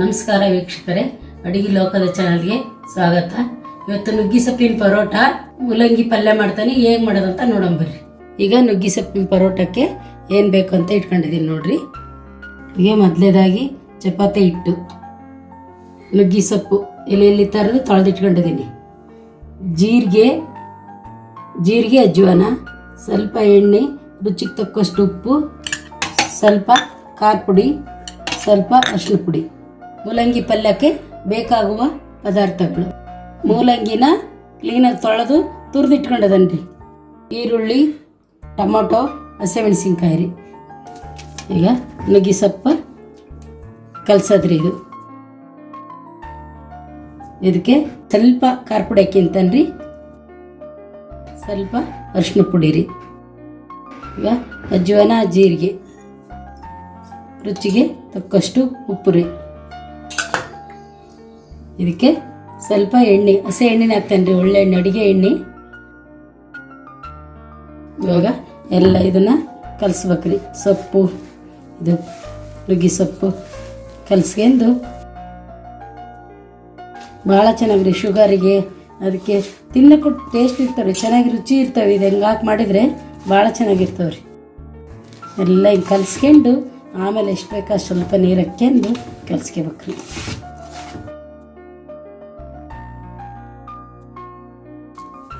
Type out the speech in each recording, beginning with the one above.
ನಮಸ್ಕಾರ ವೀಕ್ಷಕರೇ, ಅಡಿಗೆ ಲೋಕದ ಚಾನಲ್ಗೆ ಸ್ವಾಗತ. ಇವತ್ತು ನುಗ್ಗಿ ಸೊಪ್ಪಿನ ಪರೋಟ ಮೂಲಂಗಿ ಪಲ್ಯ ಮಾಡ್ತಾನೆ, ಹೇಗೆ ಮಾಡೋದಂತ ನೋಡೋಣ ಬರ್ರಿ. ಈಗ ನುಗ್ಗಿ ಸೊಪ್ಪಿನ ಪರೋಟಕ್ಕೆ ಏನು ಬೇಕು ಅಂತ ಇಟ್ಕೊಂಡಿದ್ದೀನಿ ನೋಡ್ರಿ. ಹೀಗೆ ಮೊದಲೇದಾಗಿ ಚಪಾತಿ ಹಿಟ್ಟು ನುಗ್ಗಿ ಸೊಪ್ಪು ಎಲೆಯಲ್ಲಿ ತರದು ತೊಳೆದಿಟ್ಕೊಂಡಿದ್ದೀನಿ ಜೀರಿಗೆ ಜೀರಿಗೆ ಅಜ್ವಾನ, ಸ್ವಲ್ಪ ಎಣ್ಣೆ, ರುಚಿಗೆ ತಕ್ಕಷ್ಟು ಉಪ್ಪು, ಸ್ವಲ್ಪ ಖಾರ ಪುಡಿ, ಸ್ವಲ್ಪ ಅರಿಶಿನ ಪುಡಿ. ಮೂಲಂಗಿ ಪಲ್ಯಕ್ಕೆ ಬೇಕಾಗುವ ಪದಾರ್ಥಗಳು. ಮೂಲಂಗಿನ ಕ್ಲೀನಾಗಿ ತೊಳೆದು ತುರಿದಿಟ್ಕೊಂಡದನ್ರಿ. ಈರುಳ್ಳಿ, ಟೊಮೊಟೊ, ಹಸಿಮೆಣಸಿನ್ಕಾಯಿ ರೀ. ಈಗ ನುಗ್ಗಿ ಸೊಪ್ಪು ಕಲ್ಸದ್ರಿ ಇದು. ಇದಕ್ಕೆ ಸ್ವಲ್ಪ ಖಾರ ಪುಡಿ ಹಾಕಿಂತನ್ರಿ ಸ್ವಲ್ಪ ಅರಿಶಿನ ಪುಡಿ ರೀ. ಈಗ ಅಜ್ವಾನ ಜೀರಿಗೆ. ರುಚಿಗೆ ತಕ್ಕಷ್ಟು ಉಪ್ಪು ರೀ. ಇದಕ್ಕೆ ಸ್ವಲ್ಪ ಎಣ್ಣೆ, ಹಸಿ ಎಣ್ಣೆನೇ ಹಾಕ್ತೇನೆ ರೀ ಒಳ್ಳೆ ಎಣ್ಣೆ ಅಡಿಗೆ ಎಣ್ಣೆ. ಇವಾಗ ಎಲ್ಲ ಇದನ್ನು ಕಲಸ್ಬೇಕ್ರಿ. ಸೊಪ್ಪು, ಇದು ನುಗ್ಗಿ ಸೊಪ್ಪು ಕಲಿಸ್ಕೊಂಡು ಭಾಳ ಚೆನ್ನಾಗ್ರಿ ಶುಗರಿಗೆ, ಅದಕ್ಕೆ ತಿನ್ನಕ್ಕೆ ಟೇಸ್ಟ್ ಇರ್ತವೆ ಚೆನ್ನಾಗಿ ರುಚಿ ಇರ್ತವೆ ಇದು ಹೆಂಗೆ ಹಾಕಿ ಮಾಡಿದರೆ ಭಾಳ ಚೆನ್ನಾಗಿರ್ತವೆ ರೀ ಎಲ್ಲ ಹಿಂಗೆ ಕಲಿಸ್ಕೊಂಡು ಆಮೇಲೆ ಎಷ್ಟು ಬೇಕೋ ಸ್ವಲ್ಪ ನೀರು ಹಾಕ್ಕೊಂಡು ಕಲಿಸ್ಕೋಬೇಕ್ರಿ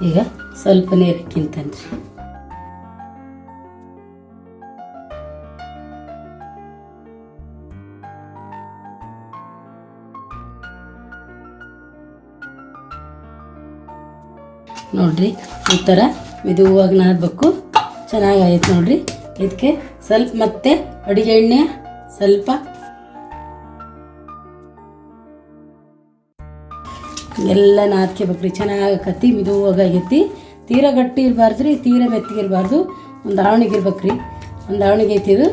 ಈಗ ಸ್ವಲ್ಪ ನೀರು ಹಾಕಿಂತನ್ರಿ ನೋಡ್ರಿ ಈ ಥರ ಮೆದುವಾಗಿ ನಾದಬೇಕು. ಚೆನ್ನಾಗಾಯ್ತು ನೋಡ್ರಿ. ಇದಕ್ಕೆ ಸ್ವಲ್ಪ ಮತ್ತೆ ಅಡುಗೆ ಎಣ್ಣೆ, ಸ್ವಲ್ಪ ಎಲ್ಲ ನಾದ್ಕೋಬೇಕ್ರಿ ಚೆನ್ನಾಗಿ ಕತ್ತಿ ಮಿದುವಾಗಿ ಆಗೈತಿ ತೀರ ಗಟ್ಟಿ ಇರಬಾರ್ದು ರೀ, ತೀರ ಮೆತ್ತಿಗಿರಬಾರ್ದು ಒಂದು ಆವಣಿಗೆ ಇರ್ಬೇಕ್ರಿ. ಒಂದು ಆವಣಿಗೆ ಐತಿ ಇದು.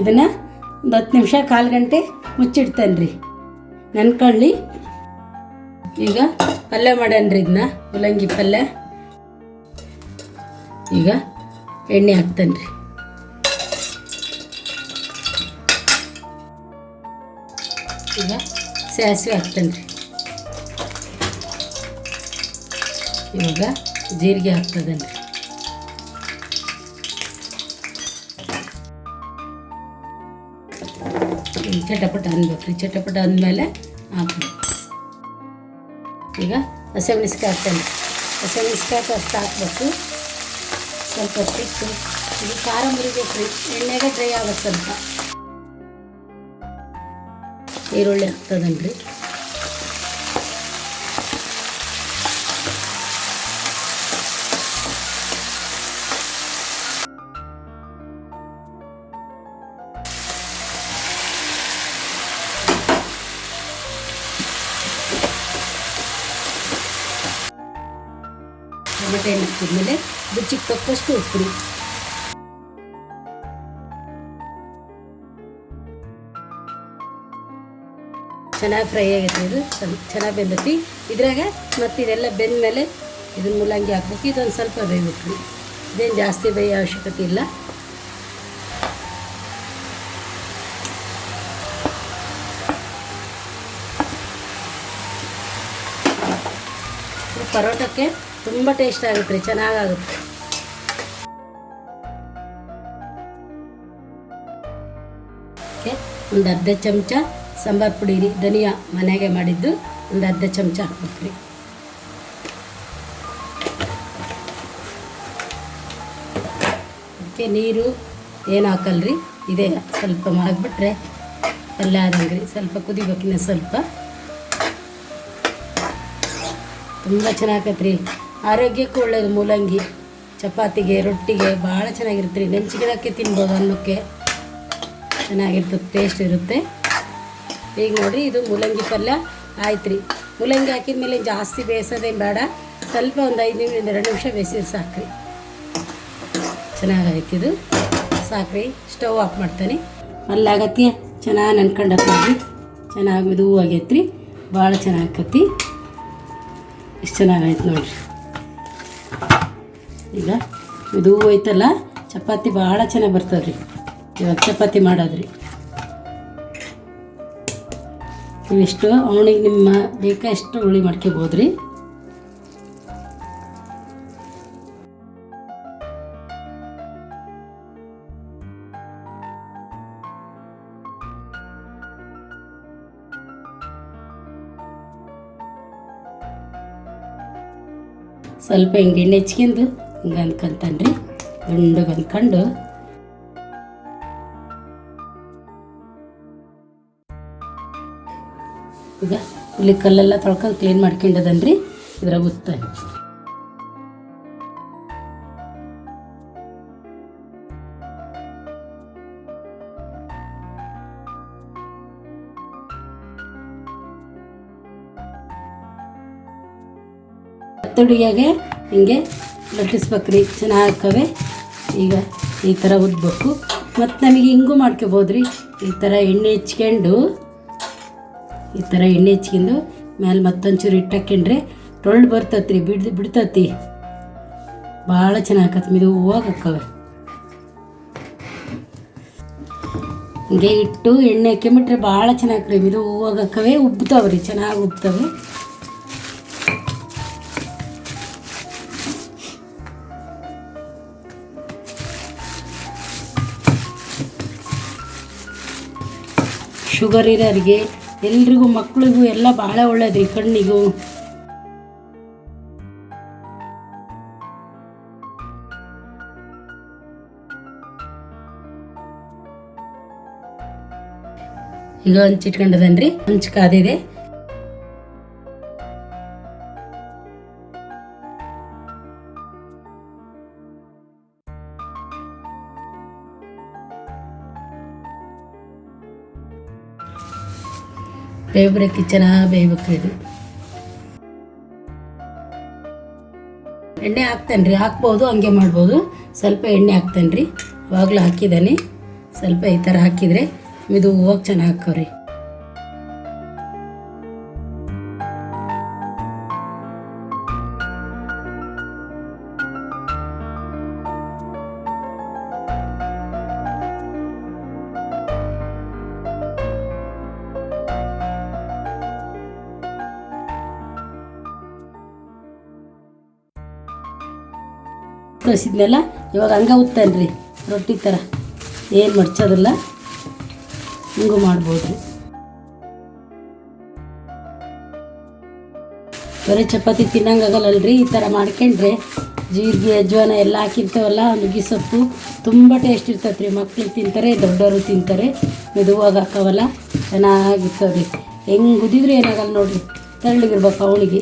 ಇದನ್ನು ಒಂದು ಹತ್ತು ನಿಮಿಷ ಕಾಲು ಗಂಟೆ ಮುಚ್ಚಿಡ್ತೇನೆ ರೀ ನೆನ್ಕೊಳ್ಳಿ. ಈಗ ಪಲ್ಯ ಮಾಡ್ಯಾನ್ರಿ ಇದನ್ನ ಮೂಲಂಗಿ ಪಲ್ಯ. ಈಗ ಎಣ್ಣೆ ಹಾಕ್ತೇನೆ ರೀ ಈಗ ಸಾಸಿವೆ ಹಾಕ್ತೇನೆ ರೀ ಇವಾಗ ಜೀರಿಗೆ ಹಾಕ್ತದೇನೆ ರೀ ಹ್ಮ್, ಚಟಪಟ ಅನ್ಬೇಕು ರೀ ಚಟಪಟ ಅಂದಮೇಲೆ ಹಾಕ್ಬೇಕು ಈಗ ಹಸಿಮೆಣಸಿಕಾಯಿ ಹಾಕ್ತೇನೆ ಹಸಿಮೆಣಸಿಕಾಯಿ ಅಷ್ಟು ಹಾಕ್ಬೇಕು ಸ್ವಲ್ಪ ತಿಕ್ಕು ಇದು ಖಾರ ಮುರಿಬೇಕು ರೀ ಎಣ್ಣೆಗೆ ಡ್ರೈ ಆಗುತ್ತೆ ಸ್ವಲ್ಪ ಈರುಳ್ಳಿ ಹಾಕ್ತದನ್ರಿ? ಟೊಮೆಟೊ ಹಾಕಿದ್ಮೇಲೆ ರುಚಿಗೆ ತಕ್ಕಷ್ಟು ಉಪ್ಪು ಚೆನ್ನಾಗಿ ಫ್ರೈ ಆಗೈತೆ ಇದು. ಚೆನ್ನಾಗಿ ಬೆಂದೈತಿ. ಇದ್ರಾಗ ಮತ್ತು ಇದೆಲ್ಲ ಬೆಂದಮೇಲೆ ಇದನ್ನ ಮೂಲಂಗಿ ಹಾಕ್ಬೇಕು. ಇದೊಂದು ಸ್ವಲ್ಪ ಬೇಯಬೇಕು ಇದೇನು ಜಾಸ್ತಿ ಬೇಯೋ ಅವಶ್ಯಕತೆ ಇಲ್ಲ. ಪರೋಟಕ್ಕೆ ತುಂಬ ಟೇಸ್ಟ್ ಆಗುತ್ತೆ ರೀ. ಚೆನ್ನಾಗಾಗುತ್ತೆ. ಒಂದು ಅರ್ಧ ಚಮಚ ಸಾಂಬಾರು ಪುಡಿ ರೀ ಧನಿಯಾ ಮನೆಗೆ ಮಾಡಿದ್ದು, ಒಂದು ಅರ್ಧ ಚಮಚ ಹಾಕ್ಬೇಕು ರೀ ಅದಕ್ಕೆ ನೀರು ಏನು ಹಾಕಲ್ರಿ? ಇದೇ, ಸ್ವಲ್ಪ ಮಾಡಿಬಿಟ್ರೆ ಪಲ್ಯ ಆದಂಗೆ ರೀ ಸ್ವಲ್ಪ ಕುದಿಬೇಕಿನ ಸ್ವಲ್ಪ. ತುಂಬ ಚೆನ್ನಾಗತ್ತೆ ರೀ ಆರೋಗ್ಯಕ್ಕೂ ಒಳ್ಳೇದು ಮೂಲಂಗಿ. ಚಪಾತಿಗೆ, ರೊಟ್ಟಿಗೆ ಭಾಳ ಚೆನ್ನಾಗಿರುತ್ತೆ ರೀ. ನೆಂಚಿಗಿಡಕ್ಕೆ ತಿನ್ಬೋದು ಅನ್ನಕ್ಕೆ ಚೆನ್ನಾಗಿರ್ತದೆ ಟೇಸ್ಟ್ ಇರುತ್ತೆ. ಈಗ ನೋಡಿ ಇದು ಮೂಲಂಗಿ ಪಲ್ಯ. ಆಯ್ತು ರೀ ಮೂಲಂಗಿ ಹಾಕಿದ ಮೇಲೆ ಜಾಸ್ತಿ ಬೇಯಿಸೋದೇನು ಬೇಡ. ಸ್ವಲ್ಪ ಒಂದು ಐದು ನಿಮಿಷ ಎರಡು ನಿಮಿಷ ಬೇಯಿಸಿದ್ರೆ ಸಾಕ್ರಿ. ಚೆನ್ನಾಗೈತೆ ಇದು. ಸಾಕ್ರಿ. ಸ್ಟವ್ ಆಫ್ ಮಾಡ್ತಾನೆ. ಅಲ್ಲಾಗತ್ತೆ ಚೆನ್ನಾಗಿ ನೆನ್ಕೊಂಡತ್ ನೋಡ್ರಿ ಚೆನ್ನಾಗಿ ಮೆದು ಆಗೈತೆ ರೀ ಭಾಳ ಚೆನ್ನಾಗತ್ತಿ ಇಷ್ಟು ಚೆನ್ನಾಗೈತೆ ನೋಡಿರಿ. ಈಗ ಇದು ಐತಲ್ಲ ಚಪಾತಿ ಭಾಳ ಚೆನ್ನಾಗಿ ಬರ್ತದೆ ರೀ ಇವಾಗ ಚಪಾತಿ ಮಾಡೋದ್ರಿ. ಇವಿಷ್ಟು ಅವನಿಗೆ ನಿಮ್ಮ ಬೇಕಷ್ಟು ಹುಳಿ ಮಾಡ್ಕೋಬೋದು ರೀ ಸ್ವಲ್ಪ ಹಿಂಗೆ ಎಣ್ಣೆ ಹೆಚ್ಕೊಂಡು ಹಿಂಗೆ ಅಂದ್ಕೊಂತಾನ್ರಿ. ದುಂಡಗೆ ಅಂದ್ಕೊಂಡು ಈಗ ಇಲ್ಲಿ ಕಲ್ಲೆಲ್ಲ ತೊಳ್ಕೊಂಡು ಕ್ಲೀನ್ ಮಾಡ್ಕೊಂಡದನ್ರಿ ಇದ್ರಾಗ ಉತ್ತ ಹತ್ತುಡಿಯಾಗೆ ಹಿಂಗೆ ಲಟ್ಟಿಸ್ಬೇಕ್ರಿ. ಚೆನ್ನಾಗಿ ಈಗ ಈ ಥರ ಉದ್ಬೇಕು ಮತ್ತು ನಮಗೆ ಹಿಂಗೂ ಮಾಡ್ಕೋಬೋದ್ರಿ. ಈ ಥರ ಎಣ್ಣೆ ಹೆಚ್ಕೊಂಡು ಈ ಥರ ಎಣ್ಣೆ ಹೆಚ್ಕೊಂಡು ಮೇಲೆ ಮತ್ತೊಂಚೂರು ಇಟ್ಟು ಹಾಕ್ಯಂಡ್ರೆ ಟೊಳ್ಳು ಬರ್ತತ್ರಿ, ಬಿಡ್ದು ಬಿಡ್ತತಿ. ಭಾಳ ಚೆನ್ನಾಗಿ ಹೂವಾಗ ಹಾಕವೆ. ಹಿಂಗೆ ಇಟ್ಟು ಎಣ್ಣೆ ಹಾಕ್ಕೊಂಬಿಟ್ರೆ ಭಾಳ ಚೆನ್ನಾಗಿ ಮಿದು ಹೂವಾಗ ಹಾಕವೆ ಉಬ್ತಾವ್ರಿ ಚೆನ್ನಾಗಿ ಉಬ್ತವೆ. ಶುಗರ್ ಇರೋರಿಗೆ ಎಲ್ರಿಗೂ ಮಕ್ಕಳಿಗೂ ಎಲ್ಲ ಬಹಳ ಒಳ್ಳೇದ್ರಿ ಕಣ್ಣಿಗೂ. ಈಗ ಹಂಚಿಟ್ಕೊಂಡದನ್ರಿ ಹಂಚ್ ಕಾದಿದೆ. ಬೇಯ್ಬೇಕಿ ಬೇಯ್ಬೇಕ್ರಿ ಇದು ಎಣ್ಣೆ ಹಾಕ್ತಾನೆ ರೀ ಹಾಕ್ಬೋದು, ಹಂಗೆ ಮಾಡ್ಬೋದು. ಸ್ವಲ್ಪ ಎಣ್ಣೆ ಹಾಕ್ತಾನೆ ರೀ ಅವಾಗಲೂ ಹಾಕಿದ್ದಾನೆ. ಸ್ವಲ್ಪ ಈ ಥರ ಹಾಕಿದರೆ ಇದು ಹೋಗಿ ಚೆನ್ನಾಗಿ ಹಾಕವ್ರಿ ಕಳಿಸಿದ್ನಲ್ಲ ಇವಾಗ ಹಂಗೆ ಉತ್ತೇನೆ ರೀ ರೊಟ್ಟಿ ಥರ ಏನು ಮಡ್ಚೋದಿಲ್ಲ. ಹಿಂಗೂ ಮಾಡ್ಬೋದು. ರೀ ಬರೀ ಚಪಾತಿ ತಿನ್ನಂಗಾಗಲ್ಲಲ್ರಿ ಈ ಥರ ಮಾಡ್ಕೊಂಡ್ರೆ ಜೀರಿಗೆ, ಅಜ್ವಾನ ಎಲ್ಲ ಹಾಕಿರ್ತೇವಲ್ಲ, ನುಗ್ಗಿ ಸೊಪ್ಪು ತುಂಬ ಟೇಸ್ಟ್ ಇರ್ತೈತೆ ರೀ ಮಕ್ಳು ತಿಂತಾರೆ ದೊಡ್ಡವರು ತಿಂತಾರೆ. ಮೆದುವಾಗಿ ಹಾಕವಲ್ಲ. ಚೆನ್ನಾಗಿರ್ತವೆ ರೀ ಹೆಂಗೆ ಗುದಿದ್ರೆ ಏನಾಗಲ್ಲ ನೋಡಿರಿ. ತೆಳ್ಳಗಿರ್ಬೇಕು ಅವನಿಗೆ.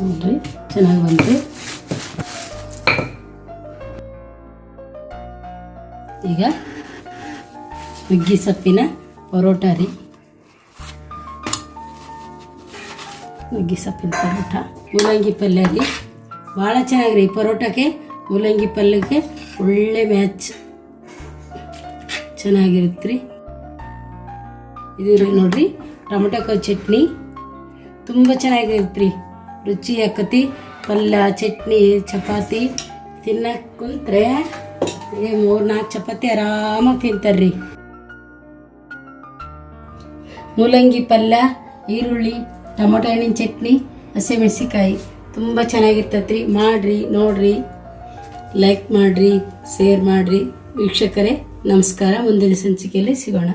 ನೋಡ್ರಿ ಚೆನ್ನಾಗಿ ಬಂತು. ಈಗ ನುಗ್ಗಿ ಸೊಪ್ಪಿನ ಪರೋಟ ರೀ. ನುಗ್ಗಿ ಸೊಪ್ಪಿನ ಪರೋಟ. ಮೂಲಂಗಿ ಪಲ್ಯ ರೀ. ಭಾಳ ಚೆನ್ನಾಗ್ರಿ ಪರೋಟಕ್ಕೆ. ಮೂಲಂಗಿ ಪಲ್ಯಕ್ಕೆ ಒಳ್ಳೆ ಮ್ಯಾಚ್ ಚೆನ್ನಾಗಿರುತ್ತೆ ರೀ. ಇದು ನೋಡ್ರಿ, ಟೊಮೆಟೊ ಚಟ್ನಿ. ತುಂಬ ಚೆನ್ನಾಗಿರುತ್ತೆ ರೀ. ರುಚಿ ಆಕತಿ ಪಲ್ಯ, ಚಟ್ನಿ, ಚಪಾತಿ ತಿನ್ನಕ್ಕೆ ಕುಂತ್ರೆ ಮೂರು ನಾಲ್ಕು ಚಪಾತಿ ಆರಾಮಾಗಿ ತಿಂತಾರ್ರಿ. ಮೂಲಂಗಿ ಪಲ್ಯ, ಈರುಳ್ಳಿ, ಟೊಮೊಟೊ ಹಣ್ಣಿನ ಚಟ್ನಿ ಹಸಿಮೆಣಸಿಕಾಯಿ ತುಂಬ ಚೆನ್ನಾಗಿರ್ತೈತೆ ರೀ ಮಾಡಿರಿ, ನೋಡಿರಿ, ಲೈಕ್ ಮಾಡಿರಿ, ಶೇರ್ ಮಾಡಿರಿ. ವೀಕ್ಷಕರೇ, ನಮಸ್ಕಾರ. ಮುಂದಿನ ಸಂಚಿಕೆಯಲ್ಲಿ ಸಿಗೋಣ.